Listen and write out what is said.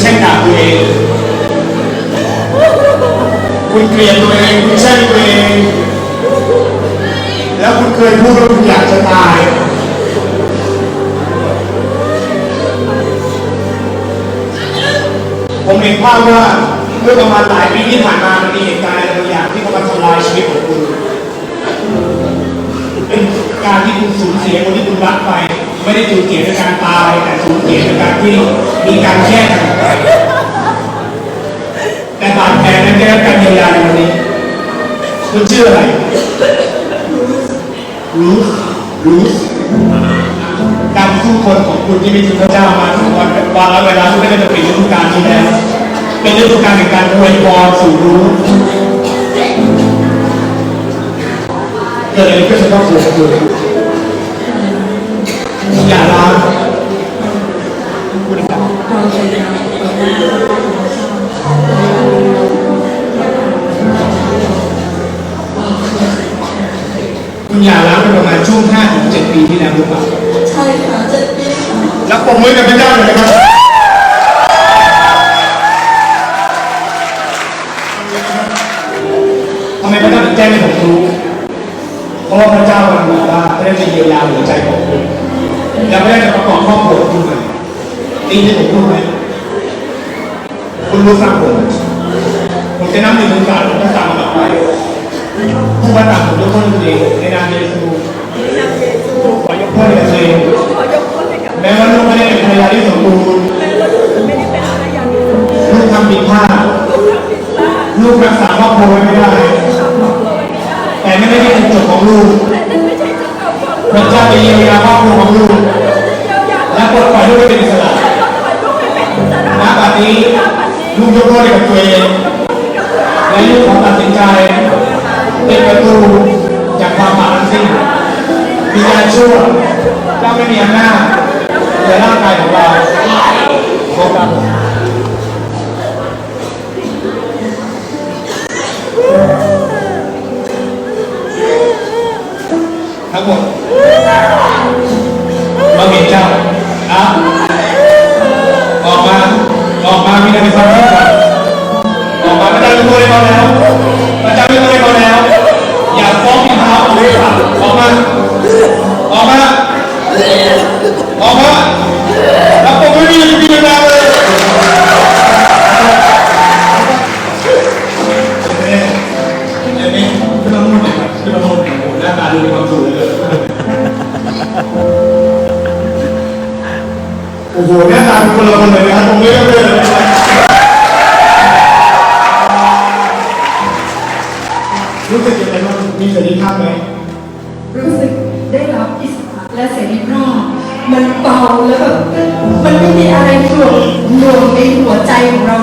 แช่งด่าตัวเอง คุณเกลียดตัวเองคุณแช่งตัวเอง แล้วคุณเคยพูดว่าคุณอยากจะตายผมเห็นภาพว่าเมื่อประมาณหลายปีที่ผ่านมามันมีเหตุการณ์อะไรบางอย่างที่เขามาทำลายชีวิตของคุณ เป็นการที่คุณสูญเสียคนที่คุณรักไป ไม่ได้สูญเสียด้วยการตายแต่สูญเสียด้วย การที่มีการแย่งกันไปแต่บาดแผลนั้นได้รับการเยียวยาในวันนี้คุณชื่ออะไรรู้รู้การสู้คนของคุณที่มีคุณพระเจ้ามาถึงวันวาระเวลาที่ไม่ได้จะเป็นฤดูกาลนี้แล้วเป็นฤดูกาลแห่งการอวยพรสู่รู้เกิดอะไรขึ้นในครอบครัวของคุณ คุณอย่าล้างเป็นประมาณช่วง5ถึง7ปีที่แล้วหรือเปล่าใช่ค่ะเจ็ดปีค่ะแล้วปมมือกับพระเจ้าหน่อยนะครับทำไมพระเจ้าถึงแจ้งให้ผมรู้ เพราะว่าพระเจ้ากำลังบอกว่าพระเจ้าจะเยียวยาหัวใจของคุณแล้วพระเจ้าจะประกอบครอบครัวของคุณใหม่จริงที่ผมพูดไหมคุณรู้ฟังผมผมจะนับหนึ่งถึงสามผมจะตามมาไป ผู้ประทานผมยกโทษตัวเองในนามเยซูขอยกโทษให้กับตัวเองขอยกโทษให้กับแม้ว่าลูกไม่ได้เป็นภรรยาที่สมบูรณ์แม่ว่าลูกเป็นอะไรอย่างนี้ลูกลูกทำผิดพลาดทำผิดพลาดลูกรักษาครอบครัวไม่ได้ทำครอบครัวไม่ได้แต่ไม่ใช่เป็นจุดของลูกแต่นั่นไม่ใช่จุดของความพระเจ้าจะเยียวยาครอบครัวของลูกเยียวยาและปลดปล่อยลูกให้เป็นอิสระแล้วก็ปล่อยลูกให้เป็นอิสระณบัดนี้ลูกยกโทษให้กับตัวเองและลูกขอตัดสินใจ ชั่วเจ้าไม่มีอำนาจในร่างกายของเราขอบ ออกมาแล้วผมไม่มีมีเวลาเลยเนี่ยเนี่ยนี่ขึ้นมาพูดหน่อยครับขึ้นมาพูดหน่อยโอ้โหหน้าตาดูมีความสุขเลยโอ้โหน้าตาเป็นคนละคนเลยนะครับผมไม่ได้เลยรู้สึกยังไงบ้างมีเสรีภาพไหมรู้สึกได้รับอิสระและเสรีภาพ มันเบาแล้วแบบมันไม่มีอะไรหน่วงหน่วงในหัวใจของเรา